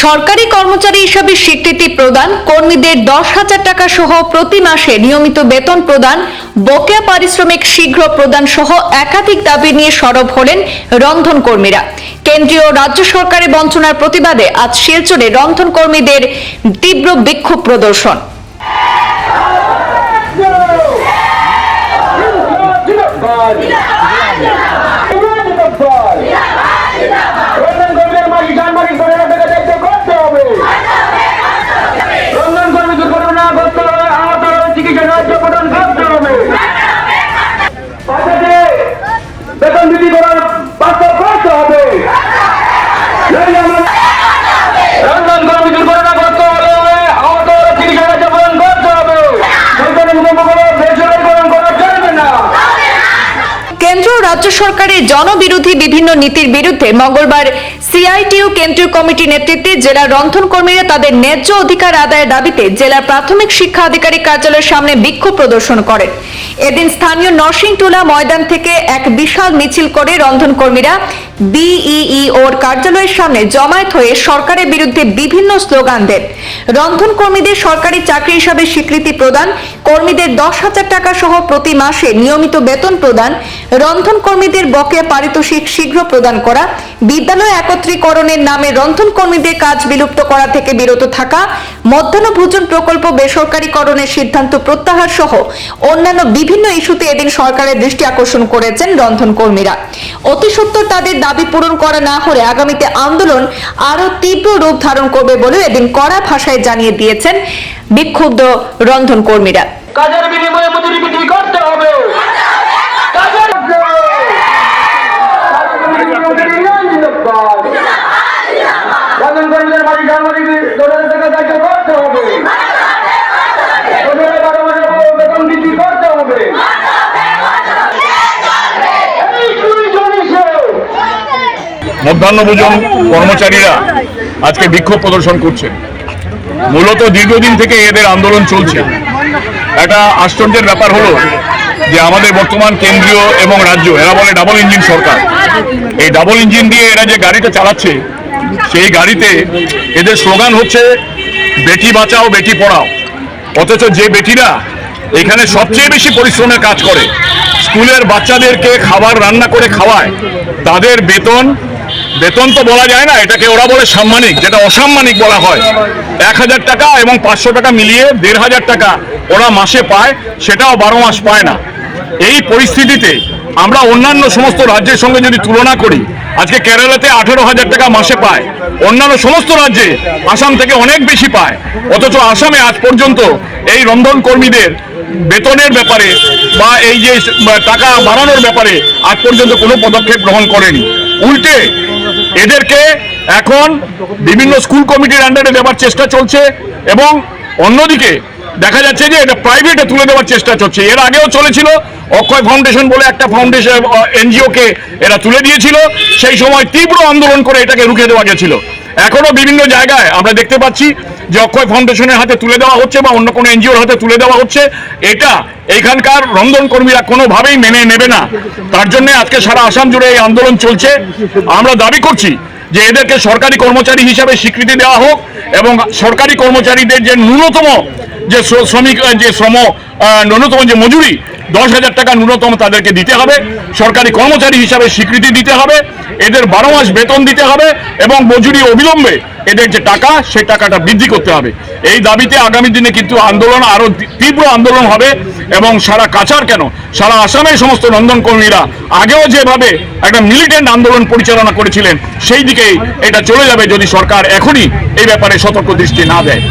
সরকারি কর্মচারী হিসাবে স্বীকৃতি প্রদান, কর্মীদের দশ হাজার টাকা সহ প্রতি মাসে নিয়মিত বেতন প্রদান, বকেয়া পারিশ্রমিক শীঘ্র প্রদান সহ একাধিক দাবি নিয়ে সরব হলেন রন্ধন কর্মীরা। কেন্দ্রীয় রাজ্য সরকারের বঞ্চনার প্রতিবাদে আজ শিলচরে রন্ধন কর্মীদের তীব্র বিক্ষোভ প্রদর্শন। রন্ধন কর্মীদের মালিক সাংবাদিক করে টাকা দায়িত্ব করতে হবে রন্ধন কর্মী দুর্ঘটনা করতে হবে আহত হলে চিকিৎসা সাহায্য প্রদান করতে হবে বাচ্চাকে বেতন বৃদ্ধি করার বাস্তব করতে হবে নইলে আমরা- রন্ধন কর্মী দুর্ঘটনা করতে হলে আহত হলে চিকিৎসা সাহায্য প্রদান করতে হবে সরকারি মুখোমুখি বেসরকারিকরণ করা চলবে না কেন্দ্র সরকারের জনবিরোধী বিভিন্ন নীতির বিরুদ্ধে মঙ্গলবার সিআইটিউ কেন্দ্রীয় কমিটি নেতৃত্বে জেলার রন্ধন কর্মীরা তাদের ন্যায্য অধিকার আদায়ের দাবিতে জেলার প্রাথমিক শিক্ষা আধিকারিক কার্যালয়ের সামনে বিক্ষোভ প্রদর্শন করেন। এদিন স্থানীয় নরসিংটোলা ময়দান থেকে এক বিশাল মিছিল করে রন্ধন কর্মীরা বিইই ওর কার্যালয়ের সামনে জমায়েত হয়ে সরকারের বিরুদ্ধে বিভিন্ন স্লোগান দেন। রন্ধন কর্মীদের সরকারি চাকরি হিসাবে স্বীকৃতি প্রদান, কর্মীদের দশ হাজার টাকা সহ প্রতি মাসে নিয়মিত বেতন প্রদান, রন্ধন কর্মীদের বকেয়া পারিতোষিক শীঘ্র প্রদান করা, বিদ্যালয় একত্রীকরণের নামে রন্ধন কর্মীদের কাজ বিলুপ্ত করা থেকে বিরত থাকা, মধ্যাহ্ন ভোজন প্রকল্প বেসরকারীকরণের সিদ্ধান্ত প্রত্যাহার সহ অন্যান্য বিভিন্ন ইস্যুতে এদিন সরকারের দৃষ্টি আকর্ষণ করেছেন রন্ধন কর্মীরা অতি সত্বর তাদের দাবি পূরণ করা না হলে আগামীতে আন্দোলন আরও তীব্র রূপ ধারণ করবে বলে এদিন কড়া ভাষায় জানিয়ে দিয়েছেন বিক্ষুব্ধ রন্ধন কর্মীরা কাজের বিনিময়ে মজুরি বৃদ্ধি করতে হবে কাজের রাজন কর্মীদের মালিক সাংবাদিক দলের থেকে দায়িত্ব করতে হবে ওদের বারো মাসের বেতন বৃদ্ধি করতে হবে এই চুরি চল্লিশে মধ্যাহ্নভোজন কর্মচারীরা আজকে বিক্ষোভ প্রদর্শন করছেন। মূলত দীর্ঘদিন থেকে এদের আন্দোলন চলছে। একটা আশ্চর্যের ব্যাপার হলো যে আমাদের বর্তমান কেন্দ্রীয় এবং রাজ্য, এরা বলে ডাবল ইঞ্জিন সরকার। এই ডাবল ইঞ্জিন দিয়ে এরা যে গাড়িটা চালাচ্ছে, সেই গাড়িতে এদের স্লোগান হচ্ছে, বেটি বাঁচাও, বেটি পড়াও। অথচ যে বেটিরা এখানে সবচেয়ে বেশি পরিশ্রমের কাজ করে, স্কুলের বাচ্চাদেরকে খাবার রান্না করে খাওয়ায়, তাদের বেতন বেতন তো বলা যায় না, এটাকে ওরা বলে সাম্মানিক, যেটা অসাম্মানিক বলা হয়। এক হাজার টাকা এবং পাঁচশো টাকা মিলিয়ে দেড় হাজার টাকা ওরা মাসে পায়, সেটাও বারো মাস পায় না। এই পরিস্থিতিতে আমরা অন্যান্য সমস্ত রাজ্যের সঙ্গে যদি তুলনা করি, আজকে কেরালাতে আঠেরো হাজার টাকা মাসে পায়, অন্যান্য সমস্ত রাজ্যে আসাম থেকে অনেক বেশি পায়। অথচ আসামে আজ পর্যন্ত এই রন্ধন কর্মীদের বেতনের ব্যাপারে বা এই যে টাকা বাড়ানোর ব্যাপারে আজ পর্যন্ত কোনো পদক্ষেপ গ্রহণ করেনি। উল্টে। এদেরকে এখন বিভিন্ন স্কুল কমিটির আন্ডারে দেওয়ার চেষ্টা চলছে এবং অন্যদিকে দেখা যাচ্ছে যে এটা প্রাইভেটে তুলে দেওয়ার চেষ্টা চলছে। এর আগেও চলেছিল, অক্ষয় ফাউন্ডেশন বলে একটা ফাউন্ডেশন এনজিওকে এরা তুলে দিয়েছিল। সেই সময় তীব্র আন্দোলন করে এটাকে রুখে দেওয়া গেছিল। এখনও বিভিন্ন জায়গায় আমরা দেখতে পাচ্ছি যে ফাউন্ডেশনের হাতে তুলে দেওয়া হচ্ছে বা অন্য কোনো এনজিওর হাতে তুলে দেওয়া হচ্ছে, এটা এখানকার রন্ধন কর্মীরা কোনোভাবেই মেনে নেবে না। তার জন্য আজকে সারা আসাম জুড়ে এই আন্দোলন চলছে। আমরা দাবি করছি যে এদেরকে সরকারি কর্মচারী হিসাবে স্বীকৃতি দেওয়া হোক এবং সরকারি কর্মচারীদের যে ন্যূনতম যে শ্রমিক যে শ্রম ন্যূনতম যে মজুরি, দশ হাজার টাকা ন্যূনতম তাদেরকে দিতে হবে। সরকারি কর্মচারী হিসাবে স্বীকৃতি দিতে হবে। এদের বারো মাস বেতন দিতে হবে এবং মজুরি অবিলম্বে এদের যে টাকা, সেই টাকাটা বৃদ্ধি করতে হবে। এই দাবিতে আগামী দিনে কিন্তু আন্দোলন আরও তীব্র আন্দোলন হবে এবং সারা কাছার কেন? সারা আসামের সমস্ত নন্দনকর্মীরা আগেও যেভাবে একটা মিলিটেন্ট আন্দোলন পরিচালনা করেছিলেন, সেই দিকেই এটা চলে যাবে যদি সরকার এখনই এই ব্যাপারে সতর্ক দৃষ্টি না দেয়।